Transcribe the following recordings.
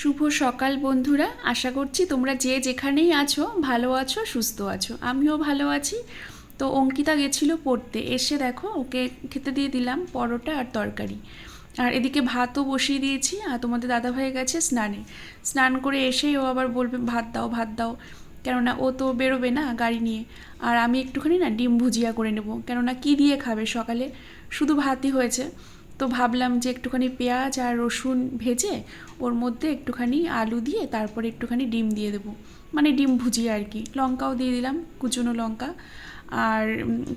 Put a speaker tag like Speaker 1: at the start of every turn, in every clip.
Speaker 1: শুভ সকাল বন্ধুরা। আশা করছি তোমরা যে যেখানেই আছো, ভালো আছো, সুস্থ আছো। আমিও ভালো আছি। তো অঙ্কিতা গেছিল পড়তে। এসে দেখো, ওকে খেতে দিয়ে দিলাম পরোটা আর তরকারি। আর এদিকে ভাতও বসিয়ে দিয়েছি, আর তোমাদের দাদাভাই গেছে স্নানে। স্নান করে এসেই ও আবার বলবে, ভাত দাও ভাত দাও। কেননা ও তো বেরোবে না গাড়ি নিয়ে। আর আমি একটুখানি না ডিম ভুজিয়া করে নেব। কেননা কি দিয়ে খাবে সকালে? শুধু ভাতই হয়েছে। তো ভাবলাম যে একটুখানি পেঁয়াজ আর রসুন ভেজে ওর মধ্যে একটুখানি আলু দিয়ে তারপরে একটুখানি ডিম দিয়ে দেবো। মানে ডিম ভুজিয়া আর কি। লঙ্কাও দিয়ে দিলাম, কুচুনো লঙ্কা। আর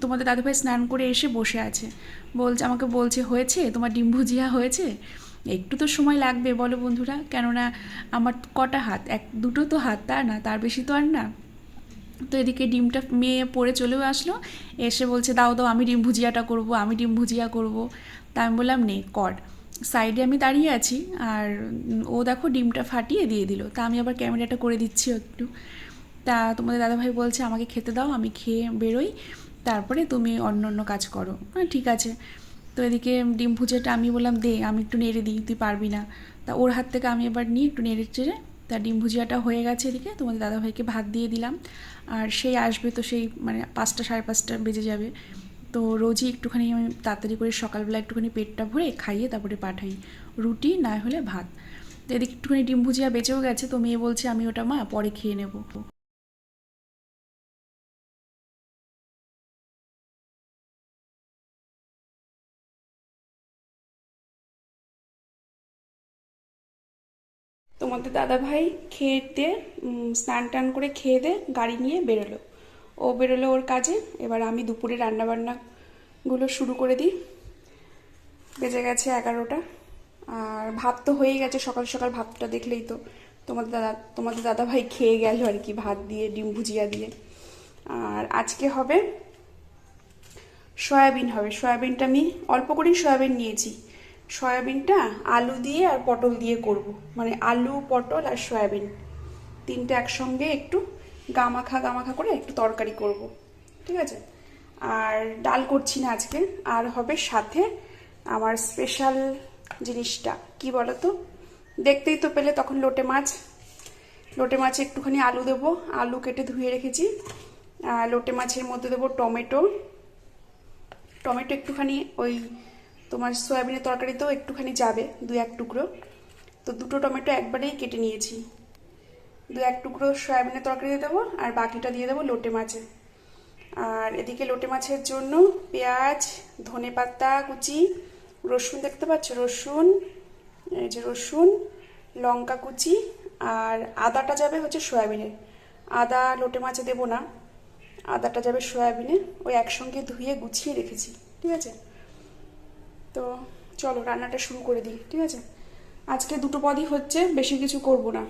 Speaker 1: তোমাদের দাদাভাই স্নান করে এসে বসে আছে। বলছে, আমাকে বলছে, হয়েছে? তোমার ডিম ভুজিয়া হয়েছে? একটু তো সময় লাগবে, বলো বন্ধুরা। কেননা আমার কটা হাত? এক, দুটো তো হাত, তা না? তার বেশি তো আর না। তো এদিকে ডিমটা মেয়ে পড়ে চলেও আসলো। এসে বলছে, দাও দাও, আমি ডিম ভুজিয়াটা করব, আমি ডিম ভুজিয়া করব। তা আমি বললাম, নে, কর। সাইডে আমি দাঁড়িয়ে আছি আর ও দেখো ডিমটা ফাটিয়ে দিয়ে দিল। তা আমি আবার ক্যামেরাটা করে দিচ্ছি একটু। তা তোমাদের দাদাভাই বলছে, আমাকে খেতে দাও, আমি খেয়ে বেরোই। তারপরে তুমি অন্য অন্য কাজ করো। হ্যাঁ ঠিক আছে। তো এদিকে ডিম ভুজিয়াটা আমি বললাম, দে, আমি একটু নেড়ে দিই, তুই পারবি না। তা ওর হাত থেকে আমি এবার নিয়ে একটু নেড়ে চেড়ে তা ডিম ভুজিয়াটা হয়ে গেছে এদিকে, তোমাদের দাদাভাইকে ভাত দিয়ে দিলাম। আর সেই আসবে তো সেই মানে পাঁচটা সাড়ে পাঁচটা বেজে যাবে। তো রোজই একটুখানি আমি তাড়াতাড়ি করে সকালবেলা একটুখানি পেটটা ভরে খাইয়ে তারপরে পাঠাই। রুটি না হলে ভাত। তো এদিকে একটুখানি ডিম ভুজিয়া বেঁচেও গেছে, তো মেয়ে বলছে, আমি ওটা মা পরে খেয়ে নেব। তোমাদের দাদা ভাই খেয়ে দিয়ে স্নান টান করে খেয়ে দে, গাড়ি নিয়ে বেরোলো। ও বেরোলো ওর কাজে, এবার আমি দুপুরে রান্নাবান্নাগুলো শুরু করে দিই। বেজে গেছে এগারোটা। আর ভাত তো হয়েই গেছে, সকাল সকাল ভাতটা দেখলেই তো। তোমাদের দাদা তোমাদের দাদা ভাই খেয়ে গেল আর কি, ভাত দিয়ে, ডিম ভুজিয়া দিয়ে। আর আজকে হবে সয়াবিন হবে। সয়াবিনটা আমি অল্প করেই সয়াবিন নিয়েছি। সয়াবিনটা আলু দিয়ে আর পটল দিয়ে করব। মানে আলু, পটল আর সয়াবিন। তিনটে একসঙ্গে একটু গামাখা গামাখা করে একটু তরকারি করব। ঠিক আছে? আর ডাল করছি না আজকে। আর হবে সাথে আমার স্পেশাল জিনিসটা। কি বলো তো দেখতেই তো পেলে তখন লোটে মাছ। লোটে মাছে একটুখানি আলু দেবো। আলু কেটে ধুয়ে রেখেছি। লোটে মাছের মধ্যে দেবো টমেটো। টমেটো একটুখানি ওই তোমার সয়াবিনের তরকারিতেও একটুখানি যাবে, দু এক টুকরো। তো দুটো টমেটো একবারেই কেটে নিয়েছি। দু এক টুকরো সয়াবিনের তরকারি দিয়ে দেবো আর বাকিটা দিয়ে দেবো লোটে মাছে। আর এদিকে লোটে মাছের জন্য পেঁয়াজ, ধনে পাতা কুচি, রসুন দেখতে পাচ্ছ? রসুন, এই যে রসুন, লঙ্কা কুচি আর আদাটা যাবে হচ্ছে সয়াবিনের আদা লোটে মাছে দেবো না, আদাটা যাবে সয়াবিনে। ওই একসঙ্গে ধুয়ে গুছিয়ে রেখেছি, ঠিক আছে? তো চলো রান্নাটা শুরু করে দিই, ঠিক আছে? আজকে দুটো পদই হচ্ছে, বেশি কিছু করব না।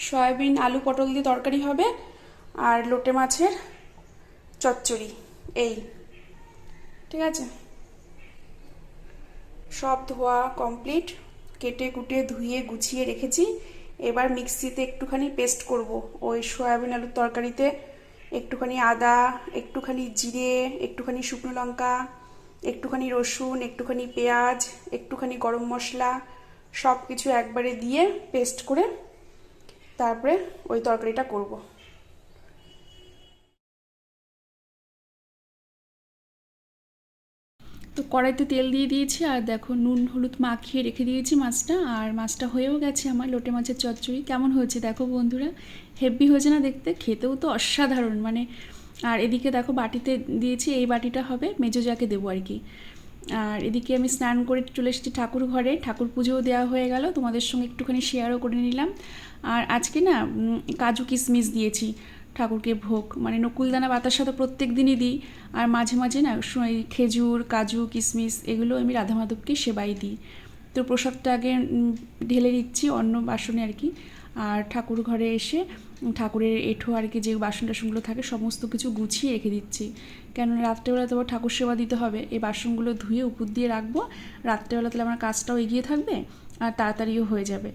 Speaker 1: সয়াবিন, আলু, পটল দিয়ে তরকারি হবে, আর লোটে মাছের চচ্চড়ি, এই। ঠিক আছে? সব ধোয়া কমপ্লিট, কেটে কুটে ধুয়ে গুছিয়ে রেখেছি। এবার মিক্সিতে একটুখানি পেস্ট করব। ওই সয়াবিন, আলুর তরকারিতে একটুখানি আদা, একটুখানি জিরে, একটুখানি শুকনো লঙ্কা একটুখানি রসুন, একটুখানি পেঁয়াজ, একটুখানি গরম মশলা সব কিছু একবারে দিয়ে পেস্ট করে তারপরে ওই তরকারিটা করব। তো কড়াইতে তেল দিয়ে দিয়েছি আর দেখো নুন, হলুদ মাখিয়ে রেখে দিয়েছি মাছটা আর মাছটা হয়েও গেছে আমার লোটে মাছের চচ্চড়ি। কেমন হয়েছে দেখো বন্ধুরা? হেভি হয়েছে না দেখতে? খেতেও তো অসাধারণ মানে আর এদিকে দেখো বাটিতে দিয়েছি, এই বাটিটা হবে মেজো যাকে দেবো আর কি। আর এদিকে আমি স্নান করে চলে এসেছি ঠাকুর ঘরে, ঠাকুর পুজোও দেওয়া হয়ে গেল, তোমাদের সঙ্গে একটুখানি শেয়ারও করে নিলাম। আর আজকে না কাজু কিশমিশ দিয়েছি, ঠাকুরকে ভোগ মানে নকুলদানা বাতাসা তো প্রত্যেক দিনই দিই। আর মাঝে মাঝে না খেজুর, কাজু কিশমিশ এগুলো আমি রাধা মাধবকে সেবাই দিই। তো প্রসাদটা আগে ঢেলে দিচ্ছি অন্য বাসনে আর কি। আর ঠাকুর ঘরে এসে ঠাকুরের এঁঠো আর কি যে বাসন টাসনগুলো থাকে, সমস্ত কিছু গুছিয়ে রেখে দিচ্ছি। কেন রাত্রেবেলা তোমার ঠাকুর সেবা দিতে হবে। এই বাসনগুলো ধুয়ে উপর দিয়ে রাখব। রাত্রেবেলা তাহলে আমার কাজটাও এগিয়ে থাকবে আর তাড়াতাড়িও হয়ে যাবে।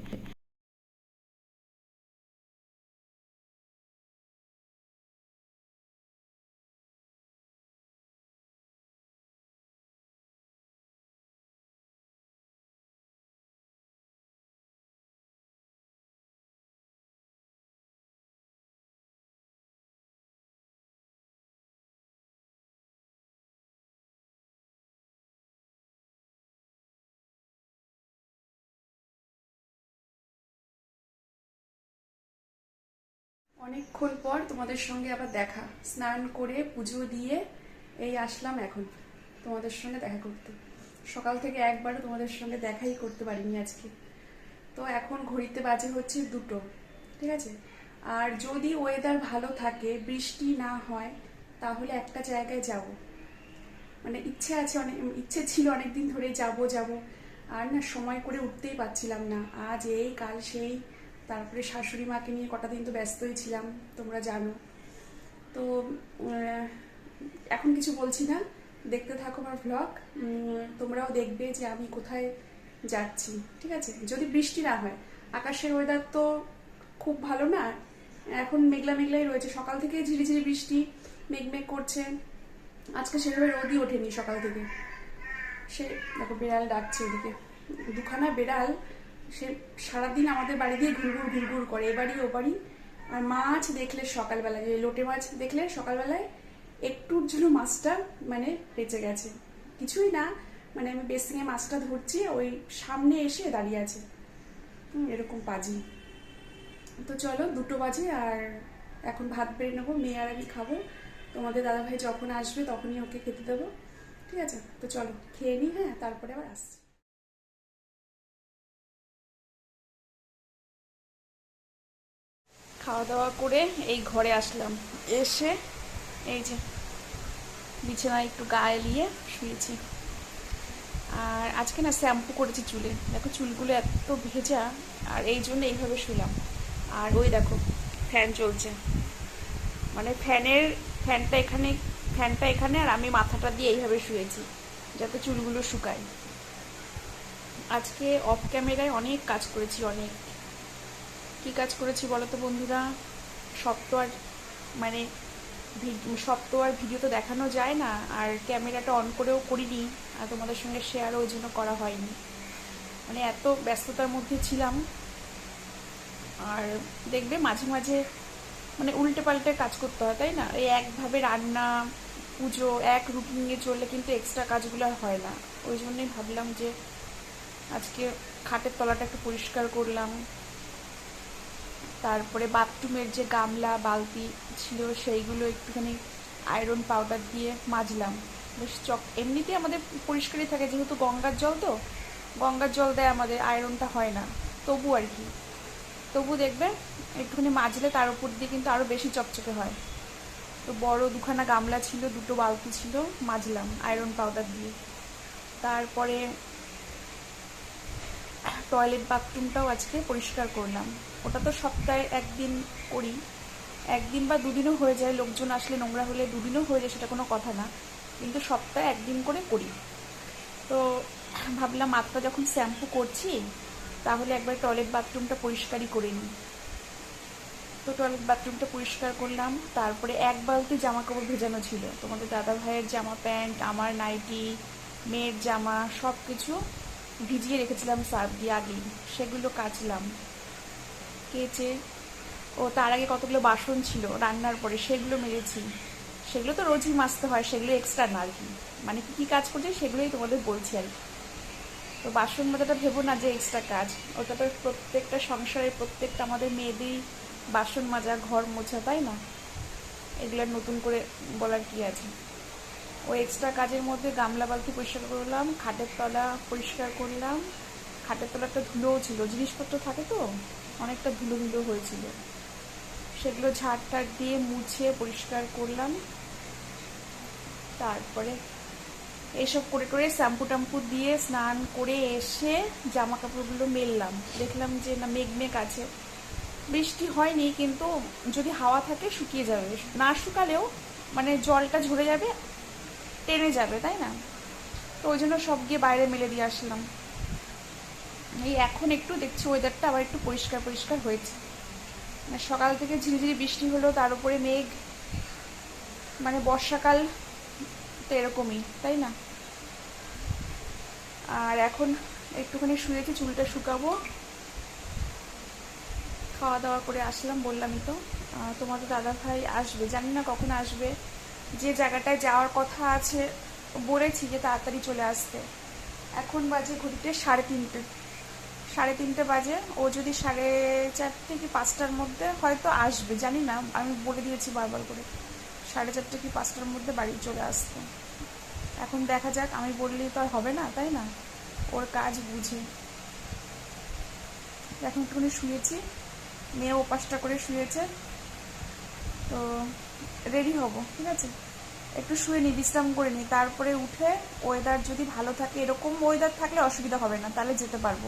Speaker 1: অনেকক্ষণ পর তোমাদের সঙ্গে আবার দেখা। স্নান করে পুজো দিয়ে এই আসলাম এখন তোমাদের সঙ্গে দেখা করতে। সকাল থেকে একবারও তোমাদের সঙ্গে দেখাই করতে পারিনি আজকে। তো এখন ঘড়িতে বাজে হচ্ছে দুটো, ঠিক আছে? আর যদি ওয়েদার ভালো থাকে, বৃষ্টি না হয়, তাহলে একটা জায়গায় যাব। মানে ইচ্ছে আছে অনেক, ইচ্ছে ছিল অনেকদিন ধরে যাব যাব। আর না, সময় করে উঠতেই পারছিলাম না। আজ এই, কাল সেই তারপরে শাশুড়ি মাকে নিয়ে কটা দিন তো ব্যস্তই ছিলাম, তোমরা জানো। তো এখন কিছু বলছি না, দেখতে থাকো আমার ভ্লগ তোমরাও দেখবে যে আমি কোথায় যাচ্ছি, ঠিক আছে? যদি বৃষ্টি না হয়। আকাশের ওয়েদার তো খুব ভালো না, এখন মেঘলা মেঘলাই রয়েছে। সকাল থেকে ঝিরিঝিরি বৃষ্টি, মেঘ মেঘ করছে। আজকে সেভাবে রোদই ওঠেনি সকাল থেকে। সে, দেখো বিড়াল ডাকছে ওদিকে দুখানা বিড়াল সে সারাদিন আমাদের বাড়ি দিয়ে ঘুরঘুর ঘুরঘুর করে, এবারই ওবারই। আর মাছ দেখলে সকালবেলায় লোটে মাছ দেখলে সকালবেলায় একটুর জন্য মাছটা মানে বেঁচে গেছে। কিছুই না মানে আমি বেসিংয়ে মাছটা ধরছি, ওই সামনে এসে দাঁড়িয়ে আছে। এরকম পাজি তো চলো, দুটো বাজে আর এখন ভাত বেড়ে নেব, মেয়ে আর আমি খাব। তোমাদের দাদাভাই যখন আসবে তখনই ওকে খেতে দেবো। ঠিক আছে? তো চলো, খেয়ে নিই হ্যাঁ তারপরে আবার আসছি। খাওয়া দাওয়া করে এই ঘরে আসলাম। এসে এই যে বিছানায় একটু গায়ে নিয়ে শুয়েছি। আর আজকে না শ্যাম্পু করেছি চুলে। দেখো চুলগুলো এত ভেজা, আর এই জন্য এইভাবে শুলাম। আর ওই দেখো, ফ্যান চলছে। মানে ফ্যানের, ফ্যানটা এখানে ফ্যানটা এখানে আর আমি মাথাটা দিয়ে এইভাবে শুয়েছি, যাতে চুলগুলো শুকায়। আজকে অফ ক্যামেরায় অনেক কাজ করেছি, অনেক। কি কাজ করেছি বলো তো বন্ধুরা? সব তো আর মানে সব তো আর ভিডিও তো দেখানো যায় না, আর ক্যামেরাটা অন করেও করিনি, আর তোমাদের সঙ্গে শেয়ারও ওই জন্য করা হয়নি। মানে এত ব্যস্ততার মধ্যে ছিলাম। আর দেখবে মাঝে মাঝে মানে উল্টে পাল্টে কাজ করতে হয়, তাই না? এই একভাবে রান্না, পুজো, এক রুটিনে চললে কিন্তু এক্সট্রা কাজগুলো হয় না। ওই জন্যই ভাবলাম যে আজকে খাটের তলাটা একটু পরিষ্কার করলাম। তারপরে বাথরুমের যে গামলা, বালতি ছিল সেইগুলো একটুখানি আয়রন পাউডার দিয়ে মাজলাম। বেশ চক এমনিতেই আমাদের পরিষ্কারই থাকে, যেহেতু গঙ্গার জল তো, গঙ্গার জল দেয় আমাদের আয়রনটা হয় না। তবু আর কি। তবু দেখবে, একটুখানি মাজলে তার উপর দিয়ে কিন্তু আরও বেশি চকচকে হয়। তো বড় দুখানা গামলা ছিল, দুটো বালতি ছিল, মাজলাম আয়রন পাউডার দিয়ে। তারপরে টয়লেট বাথরুমটাও আজকে পরিষ্কার করলাম। ওটা তো সপ্তাহে একদিন করি। একদিন বা দুদিনও হয়ে যায়, লোকজন আসলে নোংরা হলে দুদিনও হয়ে যায়, সেটা কোনো কথা না। কিন্তু সপ্তাহে একদিন করে করি। তো ভাবলাম মাত্রা যখন শ্যাম্পু করছি, তাহলে একবার টয়লেট বাথরুমটা পরিষ্কারই করে নিই। তো টয়লেট বাথরুমটা পরিষ্কার করলাম, তারপরে এক বালতি জামা কাপড় ভেজানো ছিল। তোমাদের দাদা ভাইয়ের জামা প্যান্ট, আমার নাইটি, মেয়ের জামা সব কিছু ভিজিয়ে রেখেছিলাম সার্ফ দিয়ে আগেই। সেগুলো কাচলাম। কেচে ও তার আগে কতগুলো বাসন ছিল রান্নার পরে সেগুলো মেরেছি সেগুলো তো রোজই মাজতে হয়, সেগুলো এক্সট্রা না আর কি। মানে কি কী কাজ করছে সেগুলোই তোমাদের বলছি আর কি। তো বাসন মাজাটা ভেবো না যে এক্সট্রা কাজ। ওটা তো প্রত্যেকটা সংসারের প্রত্যেকটা আমাদের মেয়েদেরই বাসন মাজা, ঘর মোছা, তাই না? এগুলো নতুন করে বলার কি আছে? ওই এক্সট্রা কাজের মধ্যে গামলা বালতি পরিষ্কার করলাম, খাটের তলা পরিষ্কার করলাম। খাটের তলা একটা ধুলোও ছিল, জিনিসপত্র থাকে তো? অনেকটা ধুলো ধুলো হয়েছিল। সেগুলো ঝাড় টাড় দিয়ে মুছে পরিষ্কার করলাম। তারপরে এইসব করে করে শ্যাম্পু ট্যাম্পু দিয়ে স্নান করে এসে জামা কাপড়গুলো মেললাম। দেখলাম যে, না মেঘ মেঘ আছে। বৃষ্টি হয়নি, কিন্তু যদি হাওয়া থাকে শুকিয়ে যাবে। না শুকালেও মানে জলটা ঝরে যাবে, টেনে যাবে, তাই না? তো ওই জন্য সব গিয়ে বাইরে মেলে দিয়ে আসলাম। এই এখন একটু দেখছি ওয়েদারটা আবার একটু পরিষ্কার পরিষ্কার হয়েছে। মানে সকাল থেকে ঝিরিঝিরি বৃষ্টি হলো, তার উপরে মেঘ মানে বর্ষাকাল তো এরকমই, তাই না? আর এখন একটুখানি শুয়েছি, চুলটা শুকাবো। খাওয়া দাওয়া করে আসলাম বললামই তো। তোমাদের দাদা ভাই আসবে, জানি না কখন আসবে। যে জায়গাটায় যাওয়ার কথা আছে, বলেছি যে তাড়াতাড়ি চলে আসতে। এখন বাজে ঘড়িতে সাড়ে তিনটে। সাড়ে তিনটে বাজে। ও যদি সাড়ে চারটে কি পাঁচটার মধ্যে হয়তো আসবে, জানি না। আমি বলে দিয়েছি বারবার করে। সাড়ে চারটে কি পাঁচটার মধ্যে বাড়ি চলে আসতো। এখন দেখা যাক, আমি বললেই তো আর হবে না, তাই না? ওর কাজ বুঝে। এখন একটুখানি শুয়েছি। মেয়ে ওপাশটা করে শুয়েছে। তো রেডি হব, ঠিক আছে? একটু শুয়ে নিই বিশ্রাম করে নিই তারপরে উঠে ওয়েদার যদি ভালো থাকে, এরকম ওয়েদার থাকলে অসুবিধা হবে না, তাহলে যেতে পারব।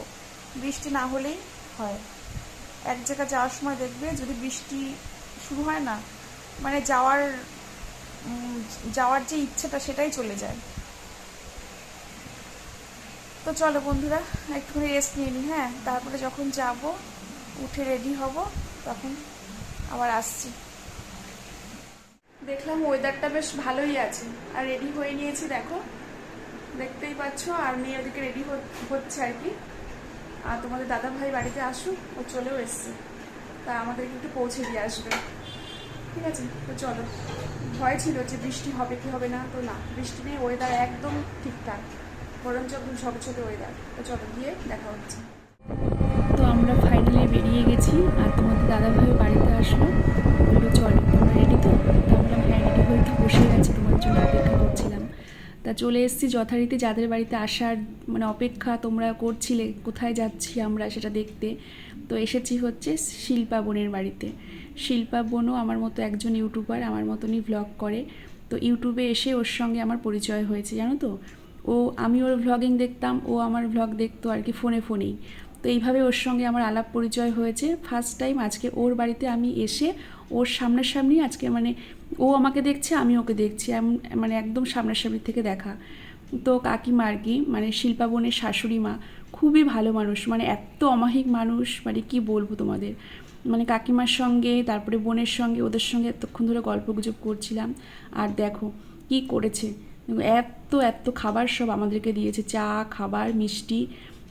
Speaker 1: বৃষ্টি না হলেই হয়। এক জায়গা যাওয়ার সময় দেখবে যদি বৃষ্টি শুরু হয় না মানে যাওয়ার যাওয়ার যে ইচ্ছেটা সেটাই চলে যায়। তো চলো বন্ধুরা, একটুখানি রেস্ট নিয়ে নিই হ্যাঁ? তারপরে যখন যাব, উঠে রেডি হব, তখন আবার আসছি। দেখলাম ওয়েদারটা বেশ ভালোই আছে। আর রেডি হয়ে নিয়েছি, দেখো। দেখতেই পাচ্ছ, আর মেয়ে ওদিকে রেডি হচ্ছে আর কি। আর তোমাদের দাদা ভাই বাড়িতে আসুক, ও চলেও এসছে। তা আমাদেরকে একটু পৌঁছে দিয়ে আসবে। ঠিক আছে? তো চলো। ভয় ছিল যে বৃষ্টি হবে কি হবে না, তো না, বৃষ্টি নেই ওয়েদার একদম ঠিকঠাক। বরঞ্চ একদম ঝকঝকে ওয়েদার তো চলো, গিয়ে দেখা হচ্ছে। তো আমরা ফাইনালি বেরিয়ে গেছি, আর তোমাদের দাদা ভাই বাড়িতে আসলো বলল চলো তোমরা রেডি তো তো আমরা হ্যাঁ রেডি হয়ে তো বসে গেছি তোমার জন্য অপেক্ষা করছিলাম তা চলে এসেছি যথারীতি যাদের বাড়িতে আসার মানে অপেক্ষা, তোমরা করছিলে, কোথায় যাচ্ছি আমরা সেটা দেখতে। তো এসেছি হচ্ছে শিল্পা বোনের বাড়িতে। শিল্পা বোনও আমার মতো একজন ইউটিউবার, আমার মতনই ভ্লগ করে। তো ইউটিউবে এসে ওর সঙ্গে আমার পরিচয় হয়েছে, জানো তো? ও, আমি ওর ভ্লগিং দেখতাম, ও আমার ভ্লগ দেখতো আর কি ফোনে ফোনেই। তো এইভাবে ওর সঙ্গে আমার আলাপ পরিচয় হয়েছে। ফার্স্ট টাইম আজকে ওর বাড়িতে আমি এসে ওর সামনাসামনি আজকে মানে ও আমাকে দেখছে, আমি ওকে দেখছি। মানে একদম সামনাসামনি থেকে দেখা। তো কাকিমা আর কি মানে শিল্পা বোনের শাশুড়ি মা, খুবই ভালো মানুষ। মানে এত অমাহিক মানুষ মানে কি বলব তোমাদের? মানে কাকিমার সঙ্গে, তারপরে বোনের সঙ্গে, ওদের সঙ্গে এতক্ষণ ধরে গল্প গুজব করছিলাম। আর দেখো, কি করেছে? এত এত খাবার সব আমাদেরকে দিয়েছে। চা, খাবার, মিষ্টি।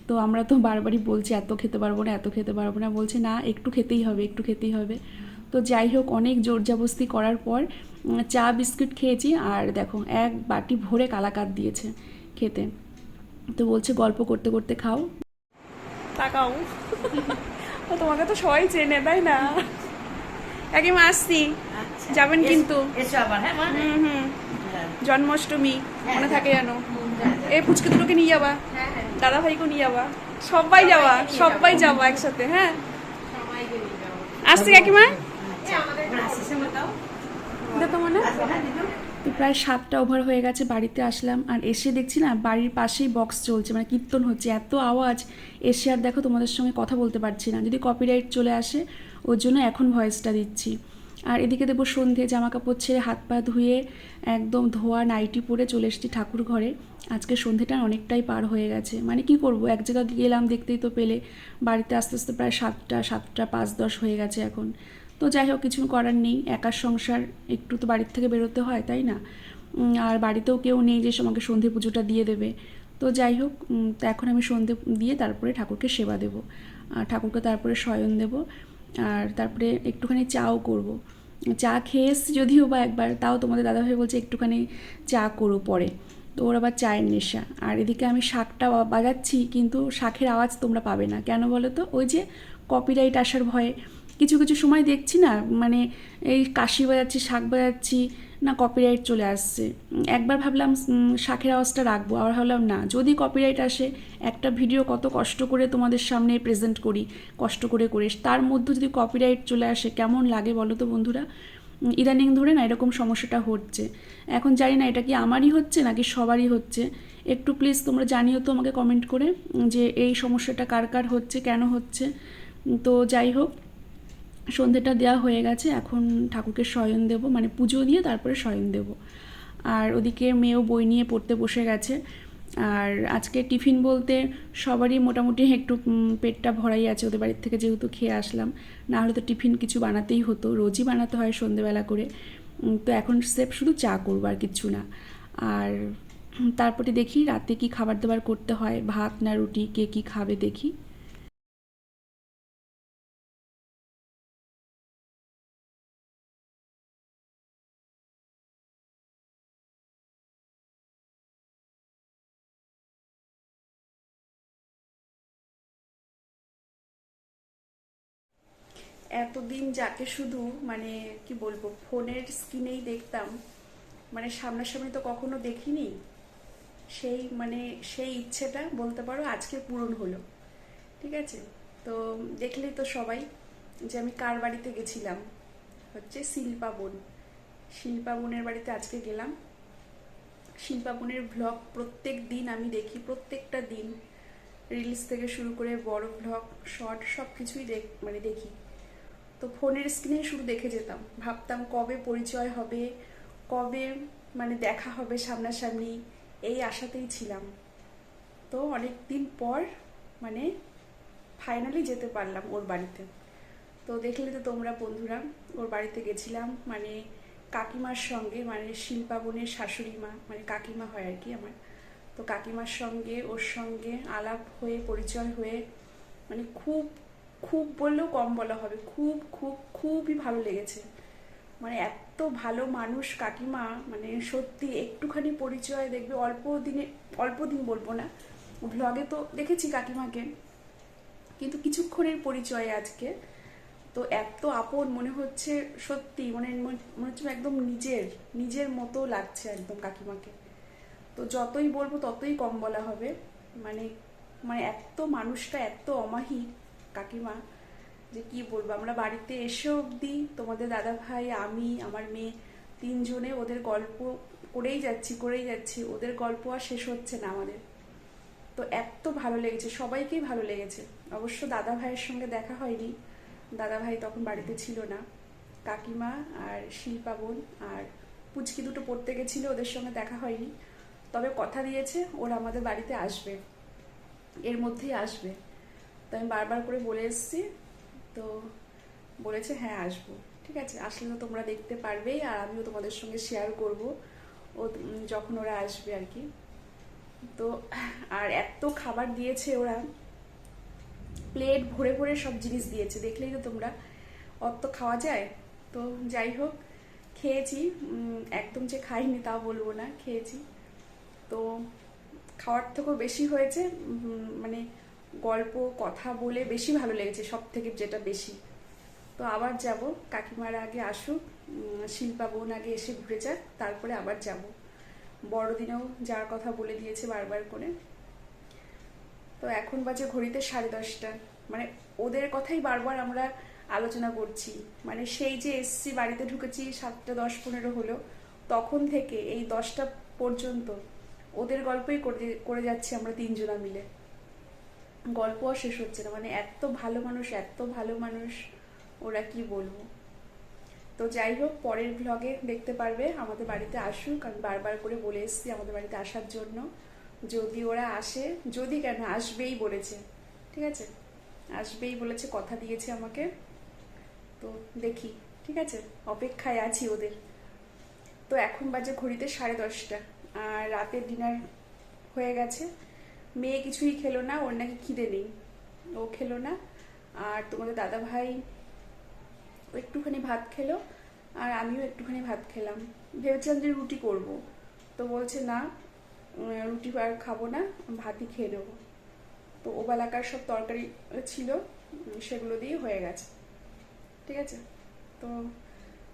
Speaker 1: তো আমরা তো বারবারই বলছি, এত খেতে পারব না, এত খেতে পারব না। বলছে, না, একটু খেতেই হবে, একটু খেতেই হবে। তো যাই হোক অনেক জোর জাবস্তি করার পর চা বিস্কুট খেয়েছি আর দেখো এক বাটি ভরে কালাকাত দিয়েছে খেতে। তো বলছে গল্প করতে করতে খাও। তাকাও। তোমাকে তো সবাই চেনে তাই না? কাকিমা আসছি। যাবেন কিন্তু।
Speaker 2: এসো আবার মা?
Speaker 1: হুম হুম। জন্মাষ্টমী মনে থাকে জানো
Speaker 2: হ্যাঁ,
Speaker 1: এই ফুচকে দুটোকে নিয়ে যাবা?
Speaker 2: হ্যাঁ, হ্যাঁ।
Speaker 1: দাদা ভাইকে নিয়ে যাবা? সবাই যাবা
Speaker 2: সবাইকে
Speaker 1: সবাই
Speaker 2: যাব।
Speaker 1: একসাথে হ্যাঁ। আসছি কাকিমা। মনে প্রায় সাতটা ওভার হয়ে গেছে, বাড়িতে আসলাম আর এসে দেখছি না, বাড়ির পাশেই বক্স চলছে মানে কীর্তন হচ্ছে, এত আওয়াজ। এসে আর দেখো তোমাদের সঙ্গে কথা বলতে পারছি না। যদি কপিরাইট চলে আসে, ওর জন্য এখন ভয়েসটা দিচ্ছি। আর এদিকে দেবো সন্ধে জামা কাপড় ছেড়ে হাত পা ধুয়ে একদম ধোয়া নাইটি পরে চলে এসেছি ঠাকুর ঘরে। আজকে সন্ধেটা অনেকটাই পার হয়ে গেছে। মানে কি করব, এক জায়গা গেলাম, দেখতেই তো পেলে। বাড়িতে আস্তে আস্তে প্রায় সাতটা সাতটা পাঁচ, দশ হয়ে গেছে এখন। তো যাই হোক, কিছু করার নেই। একার সংসার, একটু তো বাড়ির থেকে বেরোতে হয়, তাই না? আর বাড়িতেও কেউ নেই যে আমাকে সন্ধে পুজোটা দিয়ে দেবে। তো যাই হোক এখন আমি সন্ধে দিয়ে তারপরে ঠাকুরকে সেবা দেব। আর ঠাকুরকে তারপরে শয়ন দেব। আর তারপরে একটুখানি চাও করব। চা খেয়ে যদিও বা একবার, তাও তোমাদের দাদাভাই বলছে একটুখানি চা করো পরে। তো ওর আবার চায়ের নেশা। আর এদিকে আমি শাকটা বাজাচ্ছি, কিন্তু শাকের আওয়াজ তোমরা পাবে না। কেন বলো তো? ওই যে কপিরাইট আসার ভয়ে। কিছু কিছু সময় দেখছি না মানে এই কাশি বাজাচ্ছি, শাক বাজাচ্ছি, না কপিরাইট চলে আসছে। একবার ভাবলাম শাকের আওয়াজটা রাখব, আবার ভাবলাম, না, যদি কপিরাইট আসে, একটা ভিডিও কত কষ্ট করে তোমাদের সামনে প্রেজেন্ট করি, কষ্ট করে করে, তার মধ্যে যদি কপিরাইট চলে আসে, কেমন লাগে বলো তো বন্ধুরা? ইদানিং ধরে না এরকম সমস্যাটা হচ্ছে। এখন জানি না এটা কি আমারই হচ্ছে, নাকি সবারই হচ্ছে। একটু প্লিজ তোমরা জানিও তো আমাকে কমেন্ট করে, যে এই সমস্যাটা কার কার হচ্ছে, কেন হচ্ছে? তো যাই হোক সন্ধেটা দেওয়া হয়ে গেছে, এখন ঠাকুরকে শয়ন দেব মানে পুজো দিয়ে তারপরে শয়ন দেব। আর ওদিকে মেয়েও বই নিয়ে পড়তে বসে গেছে। আর আজকে টিফিন বলতে সবারই মোটামুটি একটু পেটটা ভরাই আছে, ওদের বাড়ির থেকে যেহেতু খেয়ে আসলাম। না হলে তো টিফিন কিছু বানাতেই হতো, রোজই বানাতে হয় সন্ধেবেলা করে। তো এখন সেপ শুধু চা করব আর কিচ্ছু না। আর তারপরে দেখি রাতে কি খাবার দাবার করতে হয়, ভাত না রুটি, কে কী খাবে দেখি। এতদিন যাকে শুধু মানে কি বলব, ফোনের স্ক্রিনেই দেখতাম মানে সামনাসামনি তো কখনো দেখিনি, সেই মানে সেই ইচ্ছেটা বলতে পারো আজকে পূরণ হলো। ঠিক আছে? তো দেখলেই তো সবাই যে আমি কার বাড়িতে গেছিলাম? হচ্ছে শিল্পা বোন। শিল্পা বোনের বাড়িতে আজকে গেলাম। শিল্পা বোনের ভ্লগ প্রত্যেক দিন আমি দেখি, প্রত্যেকটা দিন। রিলস থেকে শুরু করে বড় ভ্লগ শর্ট সব কিছুই দেখ মানে দেখি। তো ফোনের স্ক্রিনে শুধু দেখে যেতাম। ভাবতাম কবে পরিচয় হবে, কবে মানে দেখা হবে সামনাসামনি, এই আশাতেই ছিলাম। তো অনেক দিন পর মানে ফাইনালি যেতে পারলাম ওর বাড়িতে। তো দেখলে তো তোমরা বন্ধুরা, ওর বাড়িতে গেছিলাম। মানে কাকিমার সঙ্গে মানে শিল্পা বোনের শাশুড়ি মা মানে কাকিমা হয় আর কি আমার। তো কাকিমার সঙ্গে, ওর সঙ্গে আলাপ হয়ে, পরিচয় হয়ে মানে খুব খুব বললেও কম বলা হবে। খুব খুব, খুবই ভালো লেগেছে। মানে এত ভালো মানুষ, কাকিমা মানে সত্যি একটুখানি পরিচয় দেখবে, অল্প দিনে, অল্প দিন বলব না। ভ্লগে তো দেখেছি কাকিমাকে। কিন্তু কিছুক্ষণের পরিচয় আজকে। তো এত আপন মনে হচ্ছে সত্যি মানে মনে হচ্ছে একদম নিজের নিজের মতো লাগছে একদম কাকিমাকে। তো যতই বলব ততই কম বলা হবে। মানে মানে এত মানুষটা এত অমাহিক। কাকিমা, যে কি বলব, আমরা বাড়িতে এসে অবধি তোমাদের দাদা ভাই আমি, আমার মেয়ে তিনজনে ওদের গল্প করেই যাচ্ছি করেই যাচ্ছি। ওদের গল্প আর শেষ হচ্ছে না আমাদের। তো এত ভালো লেগেছে, সবাইকেই ভালো লেগেছে। অবশ্য দাদা ভাইয়ের সঙ্গে দেখা হয়নি। দাদা ভাই তখন বাড়িতে ছিল না। কাকিমা আর শিল্পা বোন আর পুচকি দুটো পড়তে গেছিল, ওদের সঙ্গে দেখা হয়নি। তবে কথা দিয়েছে, ওরা আমাদের বাড়িতে আসবে। এর মধ্যেই আসবে। তো আমি বারবার করে বলে এসেছি, তো বলেছে হ্যাঁ আসব। ঠিক আছে, আসলে তো তোমরা দেখতে পারবেই আর আমিও তোমাদের সঙ্গে শেয়ার করব। ও যখন ওরা আসবে আর কি। তো আর এত খাবার দিয়েছে ওরা। প্লেট ভরে ভরে সব জিনিস দিয়েছে, দেখলেই তো তোমরা। অত খাওয়া যায়? তো যাই হোক, খেয়েছি। একদম যে খাইনি তা বলব না, খেয়েছি। তো খাওয়ার থেকেও বেশি হয়েছে মানে গল্প, কথা বলে বেশি ভালো লেগেছে সব থেকে যেটা বেশি। তো আবার যাব, কাকিমার আগে আসুক শিল্পা বোন আগে এসে ঘুরে যাক, তারপরে আবার যাব। বড়দিনেও যাওয়ার কথা বলে দিয়েছে বারবার করে। তো এখন বাজে ঘড়িতে সাড়ে দশটা। মানে ওদের কথাই বারবার আমরা আলোচনা করছি। মানে সেই যে এসছি, বাড়িতে ঢুকেছি সাতটা দশ পনেরো হলো, তখন থেকে এই দশটা পর্যন্ত ওদের গল্পই করে করে যাচ্ছি আমরা তিনজনা মিলে। গল্প শেষ হচ্ছে না। মানে এত ভালো মানুষ, এত ভালো মানুষ, ওরা কি বলব? তো যাই হোক, পরের ভ্লগে দেখতে পারবে, আমাদের বাড়িতে আসুক। আমি বারবার করে বলে এসেছি আমাদের বাড়িতে আসার জন্য। যদি ওরা আসে, যদি কেন, আসবেই বলেছে। ঠিক আছে? আসবেই বলেছে, কথা দিয়েছে আমাকে। তো দেখি, ঠিক আছে? অপেক্ষায় আছি ওদের। তো এখন বাজে ঘড়িতে সাড়ে দশটা। আর রাতের ডিনার হয়ে গেছে। মেয়ে কিছুই খেলো না, ওর নাকি খিদে নেই। ও খেলো না। আর তোমাদের দাদা ভাই একটুখানি ভাত খেলো, আর আমিও একটুখানি ভাত খেলাম। ভেবেছিলাম যে রুটি করব। তো বলছে, না রুটি আর খাব না, ভাতই খেয়ে নেব। তো ওবেলাকার সব তরকারি ছিল সেগুলো দিয়ে হয়ে গেছে। ঠিক আছে? তো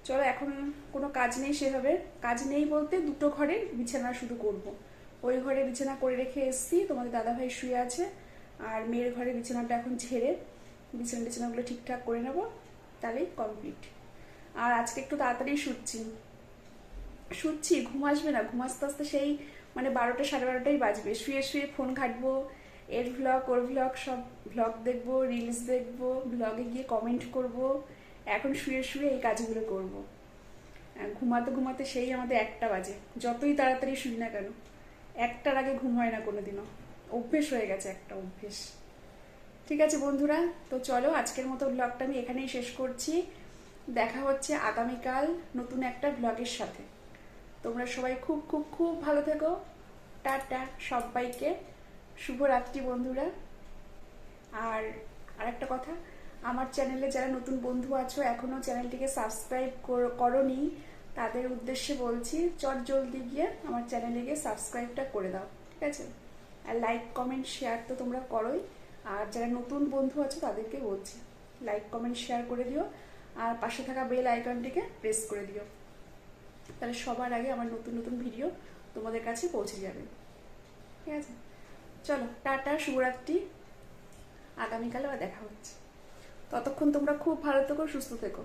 Speaker 1: চলো, এখন কোনো কাজ নেই সেভাবে। কাজ নেই বলতে দুটো ঘরে বিছানা শুধু করব। ওই ঘরে বিছানা করে রেখে এসছি। তোমাদের দাদাভাই শুয়ে আছে। আর মেয়ের ঘরে বিছানাটা এখন ঝেড়ে বিছানা টিছানাগুলো ঠিকঠাক করে নেব। তাহলেই কমপ্লিট আর আজকে একটু তাড়াতাড়ি শুচ্ছি। শুচ্ছি, ঘুম আসবে না। ঘুম আসতে আসতে সেই মানে বারোটা, সাড়ে বারোটাই বাজবে। শুয়ে শুয়ে ফোন ঘাটবো, এর ভ্লগ ওর ভ্লগ সব ভ্লগ দেখব রিলস দেখব ভ্লগে গিয়ে কমেন্ট করব। এখন শুয়ে শুয়ে এই কাজগুলো করব। ঘুমাতে ঘুমাতে সেই আমাদের একটা বাজে। যতই তাড়াতাড়ি শুই না কেন। একটার আগে ঘুম হয় না কোনোদিনও। অভ্যেস হয়ে গেছে একটা অভ্যেস। ঠিক আছে বন্ধুরা, তো চলো আজকের মতো ব্লগটা আমি এখানেই শেষ করছি। দেখা হচ্ছে আগামীকাল নতুন একটা ব্লগের সাথে। তোমরা সবাই খুব খুব খুব ভালো থেকো। টাটা সবাইকে। শুভরাত্রি বন্ধুরা। আর আরেকটা কথা, আমার চ্যানেলে যারা নতুন বন্ধু আছো এখনও চ্যানেলটিকে সাবস্ক্রাইব করো, করনি তাদের উদ্দেশ্যে বলছি, চট জলদি গিয়ে আমার চ্যানেলে গিয়ে সাবস্ক্রাইবটা করে দাও, ঠিক আছে? আর লাইক কমেন্ট শেয়ার তো তোমরা করোই। আর যারা নতুন বন্ধু আছো তাদেরকে বলছি লাইক কমেন্ট শেয়ার করে দিও। আর পাশে থাকা বেল আইকনটিকে প্রেস করে দিও। তাহলে সবার আগে আমার নতুন নতুন ভিডিও তোমাদের কাছে পৌঁছে যাবে। ঠিক আছে? চলো, টাটা, শুভরাত্রি। আগামীকাল আবার দেখা হচ্ছে। ততক্ষণ তোমরা খুব ভালো থেকো, সুস্থ থেকো।